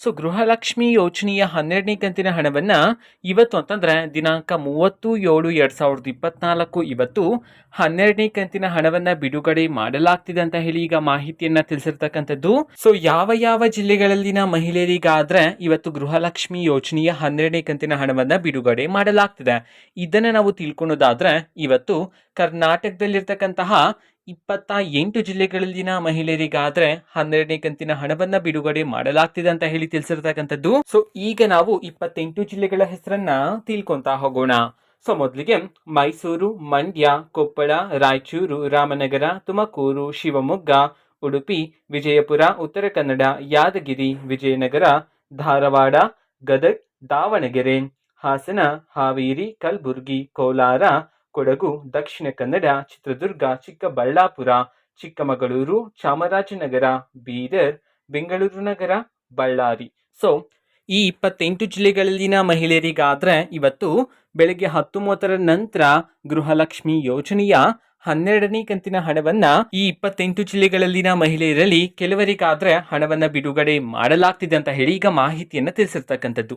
So Gruhalakshmi ಯೋಜನೆಯ ಹನ್ನೆರಡನೇ ಕಂತಿನ ಹಣವನ್ನ ಇವತ್ತು ಅಂತಂದ್ರೆ ದಿನಾಂಕ ಮೂವತ್ತು ಏಳು ಎರಡ್ ಸಾವಿರದ ಇಪ್ಪತ್ನಾಲ್ಕು ಇವತ್ತು ಹನ್ನೆರಡನೇ ಕಂತಿನ ಹಣವನ್ನ ಬಿಡುಗಡೆ ಮಾಡಲಾಗ್ತಿದೆ ಅಂತ ಹೇಳಿ ಈಗ ಮಾಹಿತಿಯನ್ನ ತಿಳಿಸಿರ್ತಕ್ಕಂಥದ್ದು. ಸೊ ಯಾವ ಯಾವ ಜಿಲ್ಲೆಗಳಲ್ಲಿನ ಮಹಿಳೆಯರಿಗಾದ್ರೆ ಇವತ್ತು ಗೃಹಲಕ್ಷ್ಮಿ ಯೋಜನೆಯ ಹನ್ನೆರಡನೇ ಕಂತಿನ ಹಣವನ್ನ ಬಿಡುಗಡೆ ಮಾಡಲಾಗ್ತಿದೆ. ಇದನ್ನ ನಾವು ತಿಳ್ಕೊಳೋದಾದ್ರೆ ಇವತ್ತು ಕರ್ನಾಟಕದಲ್ಲಿರ್ತಕ್ಕಂತಹ ಇಪ್ಪತ್ತ ಎಂಟು ಜಿಲ್ಲೆಗಳಲ್ಲಿನ ಮಹಿಳೆಯರಿಗಾದ್ರೆ ಹನ್ನೆರಡನೇ ಕಂತಿನ ಹಣವನ್ನ ಬಿಡುಗಡೆ ಮಾಡಲಾಗ್ತಿದೆ ಅಂತ ಹೇಳಿ ತಿಳಿಸಿರ್ತಕ್ಕಂಥದ್ದು. ಸೊ ಈಗ ನಾವು ಇಪ್ಪತ್ತೆಂಟು ಜಿಲ್ಲೆಗಳ ಹೆಸರನ್ನ ತಿಳ್ಕೊಂತ ಹೋಗೋಣ. ಸೊ ಮೊದಲಿಗೆ ಮೈಸೂರು, ಮಂಡ್ಯ, ಕೊಪ್ಪಳ, ರಾಯಚೂರು, ರಾಮನಗರ, ತುಮಕೂರು, ಶಿವಮೊಗ್ಗ, ಉಡುಪಿ, ವಿಜಯಪುರ, ಉತ್ತರ ಕನ್ನಡ, ಯಾದಗಿರಿ, ವಿಜಯನಗರ, ಧಾರವಾಡ, ಗದಗ್, ದಾವಣಗೆರೆ, ಹಾಸನ, ಹಾವೇರಿ, ಕಲಬುರಗಿ, ಕೋಲಾರ ಕೊಡಗು, ದಕ್ಷಿಣ ಕನ್ನಡ, ಚಿತ್ರದುರ್ಗ, ಚಿಕ್ಕಬಳ್ಳಾಪುರ, ಚಿಕ್ಕಮಗಳೂರು, ಚಾಮರಾಜನಗರ, ಬೀದರ್, ಬೆಂಗಳೂರು ನಗರ, ಬಳ್ಳಾರಿ. ಸೊ ಈ ಇಪ್ಪತ್ತೆಂಟು ಜಿಲ್ಲೆಗಳಲ್ಲಿನ ಮಹಿಳೆಯರಿಗಾದ್ರೆ ಇವತ್ತು ಬೆಳಗ್ಗೆ ಹತ್ತು ಮೂವತ್ತರ ನಂತರ ಗೃಹಲಕ್ಷ್ಮಿ ಯೋಜನೆಯ ಹನ್ನೆರಡನೇ ಕಂತಿನ ಹಣವನ್ನ ಈ ಇಪ್ಪತ್ತೆಂಟು ಜಿಲ್ಲೆಗಳಲ್ಲಿನ ಮಹಿಳೆಯರಲ್ಲಿ ಕೆಲವರಿಗಾದ್ರೆ ಹಣವನ್ನ ಬಿಡುಗಡೆ ಮಾಡಲಾಗ್ತಿದೆ ಅಂತ ಹೇಳಿ ಈಗ ಮಾಹಿತಿಯನ್ನ ತಿಳಿಸಿರ್ತಕ್ಕಂಥದ್ದು.